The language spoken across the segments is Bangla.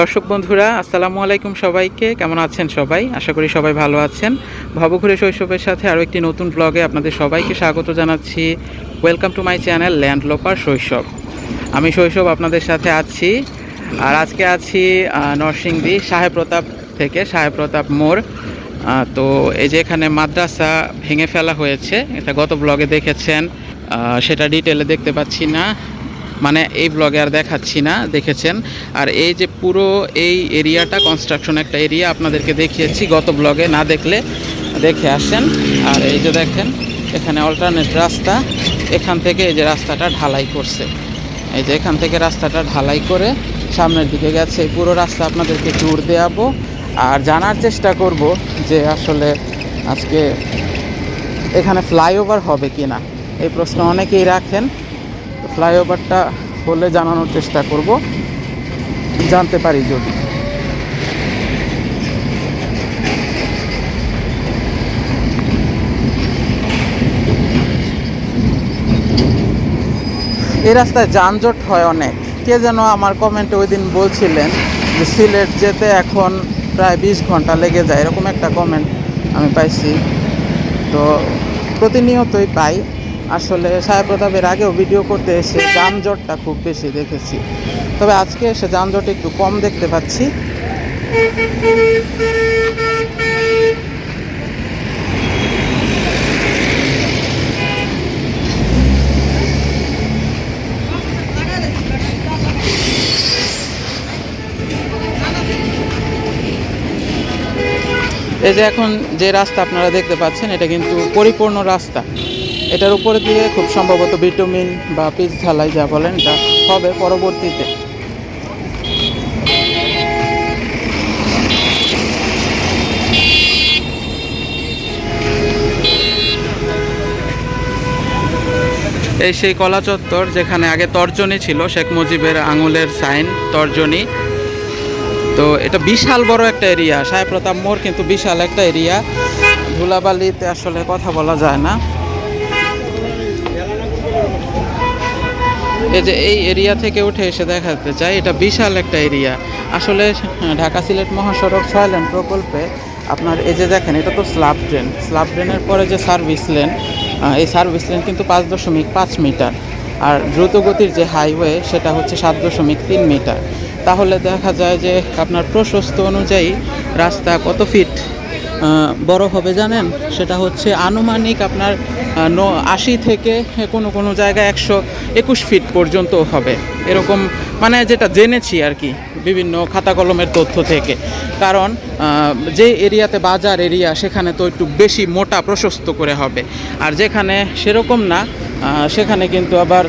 দর্শক বন্ধুরা, আসসালামু আলাইকুম সবাইকে। কেমন আছেন সবাই? আশা করি সবাই ভালো আছেন। ভবঘুরে শৈশবের সাথে আরও একটি নতুন ব্লগে আপনাদের সবাইকে স্বাগত জানাচ্ছি। ওয়েলকাম টু মাই চ্যানেল ল্যান্ড লোপার শৈশব আমি শৈশব আপনাদের সাথে আছি, আর আজকে আছি নরসিংদী সাহেব প্রতাপ থেকে সাহেব প্রতাপ মোড়। তো এই যে এখানে মাদ্রাসা ভেঙে ফেলা হয়েছে, এটা গত ব্লগে দেখেছেন। সেটা ডিটেলে দেখতে পাচ্ছি না। মানে এই ব্লগে আর দেখাচ্ছি না, দেখেছেন? আর এই যে পুরো এই এরিয়াটা কনস্ট্রাকশন একটা এরিয়া আপনাদেরকে দেখিয়েছি গত ব্লগে না দেখলে দেখে আসেন। আর এই যে দেখেন, এখানে অল্টারনেট রাস্তা, এখান থেকে এই যে রাস্তাটা ঢালাই করছে। এই যে এখান থেকে রাস্তাটা ঢালাই করে সামনের দিকে গেছে। পুরো রাস্তা আপনাদেরকে ট্যুর দেওয়াবো আর জানার চেষ্টা করব যে আসলে আজকে এখানে ফ্লাইওভার হবে কি না এই প্রশ্ন অনেকেই রাখেন। ফ্লাইওভারটা হলে জানানোর চেষ্টা করব। জানতে পারি যদি। এই রাস্তায় যানজট হয় অনেক। কে যেন আমার কমেন্টে ওই দিন বলছিলেন যে, সিলেট যেতে এখন প্রায় বিশ ঘণ্টা লেগে যায়, এরকম একটা কমেন্ট আমি পাইছি। তো প্রতিনিয়তই পাই আসলে সাহেব প্রতাপের আগেও ভিডিও করতে এসে যানজটটা খুব বেশি দেখেছি। তবে আজকে এসে যানজট একটু কম দেখতে পাচ্ছি। এই যে এখন যে রাস্তা আপনারা দেখতে পাচ্ছেন, এটা কিন্তু পরিপূর্ণ রাস্তা। এটার উপরে দিয়ে খুব সম্ভবত ভিটামিন বা পিচ ঢালাই যা বলেন এটা হবে পরবর্তীতে। এই সেই কলা চত্বর যেখানে আগে তর্জনী ছিল, শেখ মুজিবের আঙুলের সাইন, তর্জনী। তো এটা বিশাল বড় একটা এরিয়া। সাহেব প্রতাপ মোড় কিন্তু বিশাল একটা এরিয়া। ধুলাবালিতে আসলে কথা বলা যায় না। এই যে এই এরিয়া থেকে উঠে এসে দেখাতে চাই, এটা বিশাল একটা এরিয়া আসলে ঢাকা সিলেট মহাসড়ক ছয় লেন প্রকল্পে আপনার এই যে দেখেন, এটা তো স্লাব ট্রেন স্লাব ট্রেনের পরে যে সার্ভিস লেন এই সার্ভিস লেন কিন্তু পাঁচ দশমিক পাঁচ মিটার। আর দ্রুতগতির যে হাইওয়ে সেটা হচ্ছে সাত দশমিক তিন মিটার। তাহলে দেখা যায় যে আপনার প্রশস্ত অনুযায়ী রাস্তা কত ফিট বড় হবে, জানেন? সেটা হচ্ছে আনুমানিক আপনার আশি থেকে কোনো কোনো জায়গায় একশো একুশ ফিট পর্যন্ত হবে। এরকম মানে যেটা জেনেছি আর কি, বিভিন্ন খাতা কলমের তথ্য থেকে। কারণ যে এরিয়াতে বাজার এরিয়া, সেখানে তো একটু বেশি মোটা প্রশস্ত করে হবে। আর যেখানে সেরকম না সেখানে কিন্তু আবার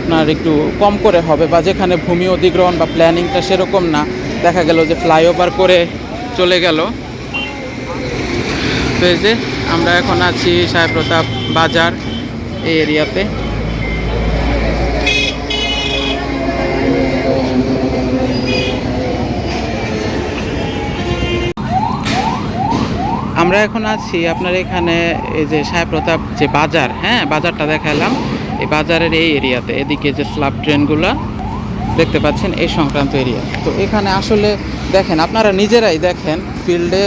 আপনার একটু কম করে হবে বা যেখানে ভূমি অধিগ্রহণ বা প্ল্যানিংটা সেরকম না, দেখা গেল যে ফ্লাইওভার করে চলে গেল। যে আমরা এখন আছি সাহেব প্রতাপ বাজার এই এরিয়াতে। আমরা এখন আছি আপনার এখানে এই যে সাহেব প্রতাপ যে বাজার হ্যাঁ বাজারটা দেখালাম। এই বাজারের এই এরিয়াতে, এদিকে যে স্লাব ট্রেনগুলো, দেখতে পাচ্ছেন এই সংক্রান্ত এরিয়া। তো এখানে আসলে দেখেন, আপনারা নিজেরাই দেখেন, ফিল্ডে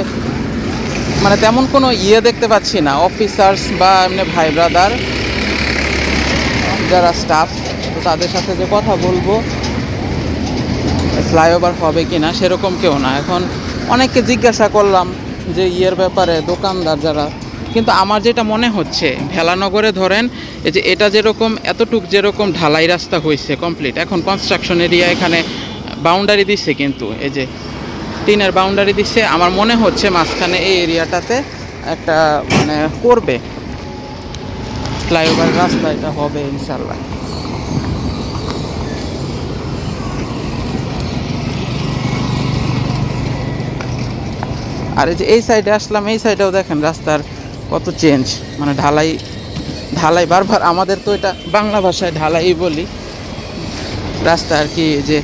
মানে তেমন কোনো ইয়ে দেখতে পাচ্ছি না অফিসার্স বা এমনি ভাই ব্রাদার যারা স্টাফ তো তাদের সাথে যে কথা বলব ফ্লাইওভার হবে কি না সেরকম কেউ না। এখন অনেককে জিজ্ঞাসা করলাম যে ইয়ের ব্যাপারে দোকানদার যারা, কিন্তু আমার যেটা মনে হচ্ছে, ভেলানগরে ধরেন, এই যে এটা যেরকম, এতটুক যেরকম ঢালাই রাস্তা হয়েছে কমপ্লিট এখন কনস্ট্রাকশন এরিয়া এখানে বাউন্ডারি দিচ্ছে কিন্তু, এই যে টিনের বাউন্ডারি দিচ্ছে আমার মনে হচ্ছে মাঝখানে এই এরিয়াটাতে একটা মানে করবে। ফ্লাইওভার রাস্তা এটা হবে ইনশাল্লাহ আর এই যে এই সাইডে আসলাম, এই সাইডেও দেখেন রাস্তার কত চেঞ্জ মানে ঢালাই ঢালাই বারবার আমাদের তো এটা বাংলা ভাষায় ঢালাই বলি। রাস্তা আর কি যে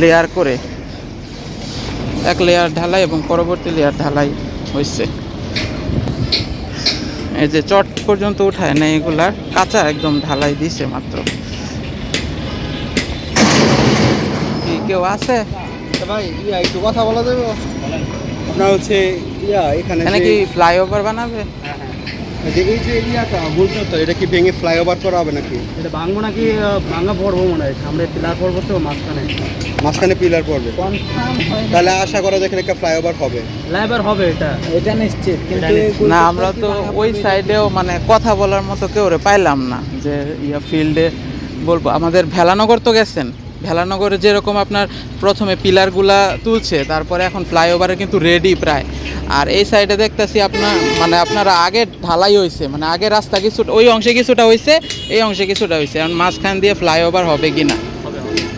লেয়ার করে। এক লেয়ার ঢালাই এবং পরবর্তী লেয়ার ঢালাই হয়েছে এই যে চট পর্যন্ত উঠায় না এগুলার কাঁচা একদম ঢালাই দিছে মাত্র। কি কেউ আছে? ভাই ইয়া একটু কথা বলা যাবে? আপনার হচ্ছে ইয়া এখানে কি ফ্লাইওভার বানাবে? যে এই যে ইয়াটা বলছো তো এটা কি ভেঙে ফ্লাইওভার করা হবে নাকি? এটা ভাঙবো নাকি ভাঙা পড়ব মনে হয় সামনে পিলার পড়ব তো মাঝখানে। মাঝখানে পিলার পড়বে তাহলে আশা করা যায় এখানে একটা ফ্লাইওভার হবে। লাইবার হবে এটা। এটা নিশ্চিত কিন্তু না আমরা তো ওই সাইডেও মানে কথা বলার মতো কেউ রে পাইলাম না যে ইয়া ফিল্ডে বলব আমাদের ভেলানগর তো গেছেন? ভেলানগরে যেরকম আপনার প্রথমে পিলারগুলা তুলছে তারপরে এখন ফ্লাইওভারে কিন্তু রেডি প্রায়। আর এই সাইডে দেখতেছি আপনার মানে আপনারা আগে ঢালাই হয়েছে মানে আগে রাস্তা কিছু ওই অংশে কিছুটা হয়েছে এই অংশে কিছুটা হয়েছে এখন মাঝখান দিয়ে ফ্লাইওভার হবে কি না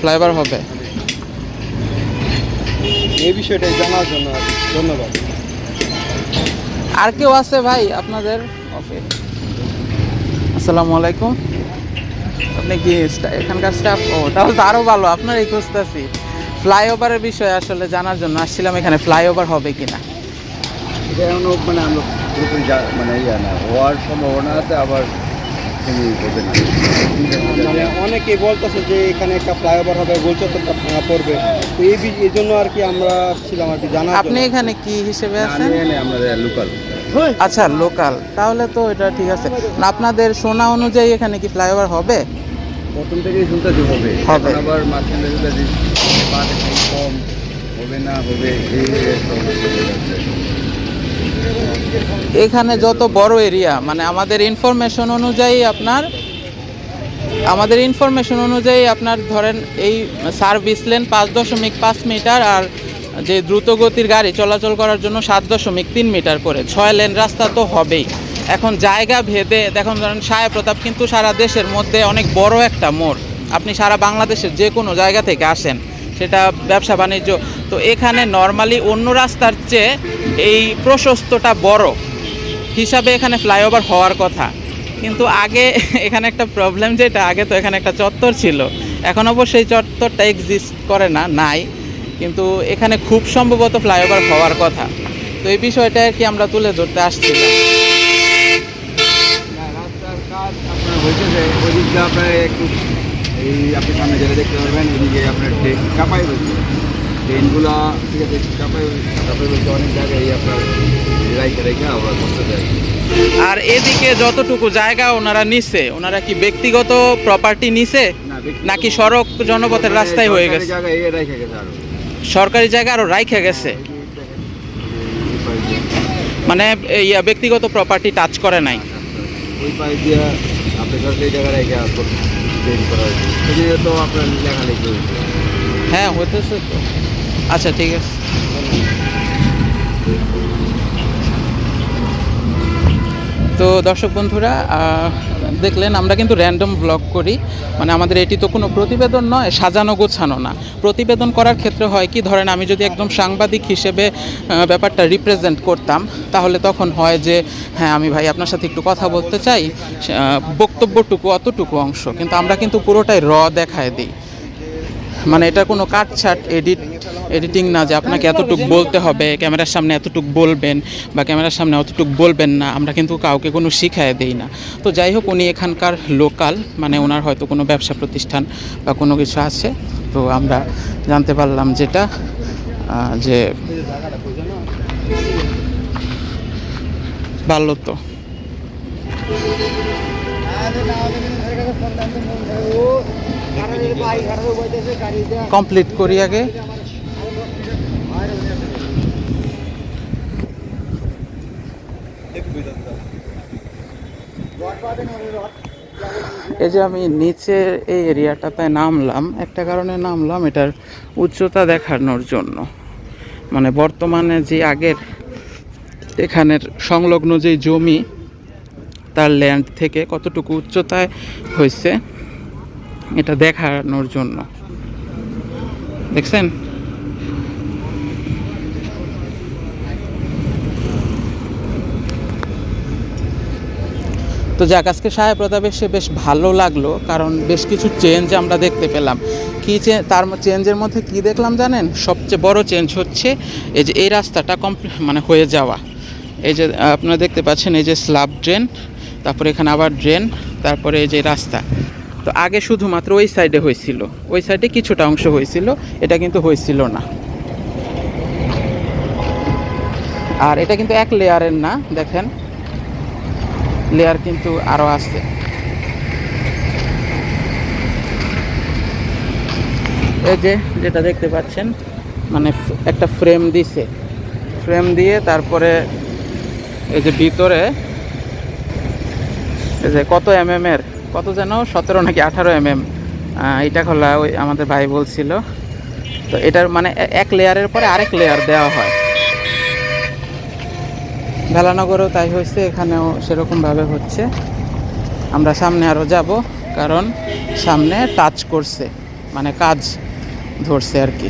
ফ্লাইওভার হবে। এই বিষয়টা জানার জন্য ধন্যবাদ। আর কেউ আছে ভাই আপনাদের? আসসালামু আলাইকুম। আপনি কি এখানকার স্টাফ ও তাহলে তো আরও ভালো আপনারই খুঁজতেছি। ফ্লাইওভারের বিষয়ে আসলে জানার জন্য আসছিলাম এখানে ফ্লাইওভার হবে কি না মানে আমরা পুরোপুরি মানে ইয়া না হওয়ার সম্ভাবনা আছে আবার না। মানে অনেকে বলতেছে যে এখানে একটা ফ্লাইওভার হবে গোলচত্বরটা ভাঙা পড়বে। তো এই বি- এই জন্য আর কি আমরা ছিলাম আর কি জানার আপনি এখানে কি হিসেবে আছেন? আমাদের লোকাল আচ্ছা লোকাল তাহলে তো এটা ঠিক আছে। আপনাদের শোনা অনুযায়ী এখানে কি ফ্লাইওভার হবে? প্রথম থেকেই শুনতেছি হবে হবে। আবার মাঝখানে শুনতেছি কম হবে না হবে। এখানে যত বড় এরিয়া মানে আমাদের ইনফরমেশন অনুযায়ী আপনার আমাদের ইনফরমেশন অনুযায়ী আপনার ধরেন এই সার্ভিস লেন পাঁচ দশমিক পাঁচ মিটার আর যে দ্রুতগতির গাড়ি চলাচল করার জন্য সাত দশমিক তিন মিটার করে ছয় লেন রাস্তা তো হবেই এখন জায়গা ভেদে, দেখুন, ধরেন সায়া প্রতাপ কিন্তু সারা দেশের মধ্যে অনেক বড় একটা মোড়। আপনি সারা বাংলাদেশের যে কোনো জায়গা থেকে আসেন, সেটা ব্যবসা বাণিজ্য। তো এখানে নর্মালি অন্য রাস্তার চেয়ে এই প্রশস্তটা বড়। হিসাবে এখানে ফ্লাইওভার হওয়ার কথা। কিন্তু আগে এখানে একটা প্রবলেম যেটা, আগে তো এখানে একটা চত্বর ছিল। এখন অবশ্য সেই চত্বরটা এক্সিস্ট করে না, নাই। কিন্তু এখানে খুব সম্ভবত ফ্লাইওভার হওয়ার কথা। তো এই বিষয়টা আর কি আমরা তুলে ধরতে আসছিলাম না, রাস্তার কাজ আপনার হয়েছে ওই আপনার একটু এই আপনি সামনে যেটা দেখতে পারবেন ওইদিকে আপনার ট্রেন চাপাই রয়েছে ট্রেনগুলা ঠিক আছে চাপাই চাপাই রয়েছে অনেক জায়গায় আপনার রাইখে রেখে আমরা করতে যাই আর এদিকে যতটুকু জায়গা ওনারা নিছে ওনারা কি ব্যক্তিগত প্রপার্টি নিছে? নাকি সড়ক জনপথের রাস্তায় হয়ে গেছে? সরকারি জায়গা আরও রাইখে গেছে। মানে এই, ব্যক্তিগত প্রপার্টি টাচ করে নাই? ওই পাশ দিয়ে জায়গায় রেখে ট্রেন করা হয়েছে। সেদিকে তো আপনার লেখালেখি হ্যাঁ হতেছে তো। আচ্ছা ঠিক আছে। তো দর্শক বন্ধুরা দেখলেন আমরা কিন্তু র্যান্ডম ব্লগ করি। মানে আমাদের এটি তো কোনো প্রতিবেদন নয়, সাজানো গোছানো না। প্রতিবেদন করার ক্ষেত্রে হয় কি, ধরেন আমি যদি একদম সাংবাদিক হিসেবে ব্যাপারটা রিপ্রেজেন্ট করতাম, তাহলে তখন হয় যে হ্যাঁ আমি ভাই আপনার সাথে একটু কথা বলতে চাই বক্তব্যটুকু, অতটুকু অংশ। কিন্তু আমরা কিন্তু পুরোটাই র দেখায় দিই। মানে এটা কোনো কাটছাট এডিট, এডিটিং না যে আপনাকে এতটুকু বলতে হবে, ক্যামেরার সামনে এতটুক বলবেন বা ক্যামেরার সামনে অতটুকু বলবেন না, আমরা কিন্তু কাউকে কোনো শিখায় দেই না। তো যাই হোক, উনি এখানকার লোকাল মানে ওনার হয়তো কোনো ব্যবসা প্রতিষ্ঠান বা কোনো কিছু আছে, তো আমরা জানতে পারলাম যেটা যে ভালো তো কমপ্লিট করি আগে। এই যে আমি নিচের এই এরিয়াটাতে নামলাম, একটা কারণে নামলাম এটার উচ্চতা দেখানোর জন্য। মানে বর্তমানে যে আগের এখানের সংলগ্ন যে জমি, তার ল্যান্ড থেকে কতটুকু উচ্চতায় হয়েছে এটা দেখানোর জন্য। দেখছেন? তো যাক, আজকে সাহেব প্রতাপ এসে বেশ ভালো লাগল, কারণ বেশ কিছু চেঞ্জ আমরা দেখতে পেলাম। কী তার চেঞ্জের মধ্যে কি দেখলাম জানেন? সবচেয়ে বড় চেঞ্জ হচ্ছে এই যে, এই রাস্তাটা কমপ্লিট মানে হয়ে যাওয়া। এই যে, আপনারা দেখতে পাচ্ছেন, এই যে স্ল্যাব ড্রেন তারপরে এখানে আবার ড্রেন তারপরে এই যে রাস্তা। তো আগে শুধুমাত্র ওই সাইডে হয়েছিল। ওই সাইডে কিছুটা অংশ হয়েছিল, এটা কিন্তু হয়েছিল না। আর এটা কিন্তু এক লেয়ারের না, দেখেন। লেয়ার কিন্তু আরও আছে। এই যে, যেটা দেখতে পাচ্ছেন মানে একটা ফ্রেম দিছে। ফ্রেম দিয়ে তারপরে এই যে ভিতরে, এই যে কত এম এর? কত যেন? সতেরো নাকি আঠারো এম এম এটা খোলা ওই আমাদের ভাই বলছিল। তো এটার মানে এক লেয়ারের পরে আরেক লেয়ার দেওয়া হয়। ভেলানগরেও তাই হয়েছে, এখানেও সেরকমভাবে হচ্ছে। আমরা সামনে আরও যাব, কারণ সামনে টাচ করছে মানে কাজ ধরছে আর কি।